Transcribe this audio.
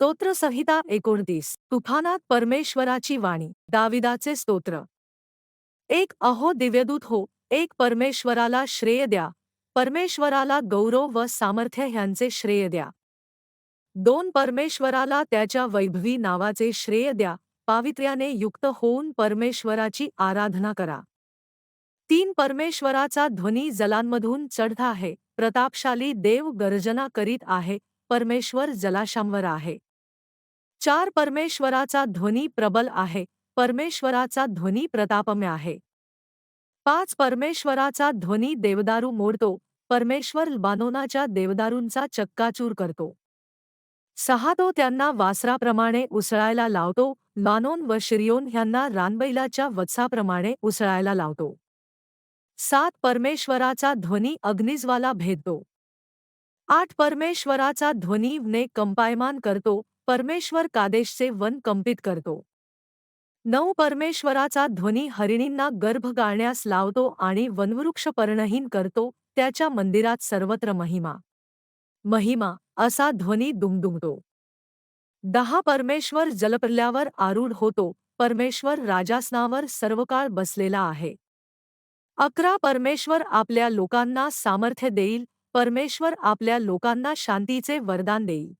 स्तोत्रसंहिता एकोणतीस तुफानात परमेश्वराची वाणी दाविदाचे स्तोत्र. एक अहो दिव्यदूत हो एक परमेश्वराला श्रेय द्या परमेश्वराला गौरव व सामर्थ्य ह्यांचे श्रेय द्या. दोन परमेश्वराला त्याच्या वैभवी नावाचे श्रेय द्या पावित्र्याने युक्त होऊन परमेश्वराची आराधना करा. तीन परमेश्वराचा ध्वनी जलांमधून चढत आहे प्रतापशाली देव गर्जना करीत आहे परमेश्वर जलाशांवर आहे. चार परमेश्वराचा ध्वनी प्रबल आहे परमेश्वराचा ध्वनी प्रतापम्य आहे. पाच परमेश्वराचा ध्वनी देवदारू मोडतो परमेश्वर बानोनाच्या देवदारूंचा चक्काचूर करतो. सहा तो त्यांना वासराप्रमाणे उसळायला लावतो लानोन व शिरियोन ह्यांना रानबैलाच्या वत्साप्रमाणे उसळायला लावतो. सात परमेश्वराचा ध्वनी अग्निज्वाला भेदतो. आठ परमेश्वराचा ध्वनीने कंपायमान करतो परमेश्वर कादेशचे वन कंपित करतो. नऊ परमेश्वराचा ध्वनी हरिणींना गर्भ गाळण्यास लावतो आणि वनवृक्ष पर्णहीन करतो त्याच्या मंदिरात सर्वत्र महिमा. महिमा असा ध्वनी दुमदुमतो. दहा परमेश्वर जलप्रल्यावर आरूढ होतो परमेश्वर राजासनावर सर्वकाळ बसलेला आहे. अकरा परमेश्वर आपल्या लोकांना सामर्थ्य देईल परमेश्वर आपल्या लोकांना शांतीचे वरदान देईल.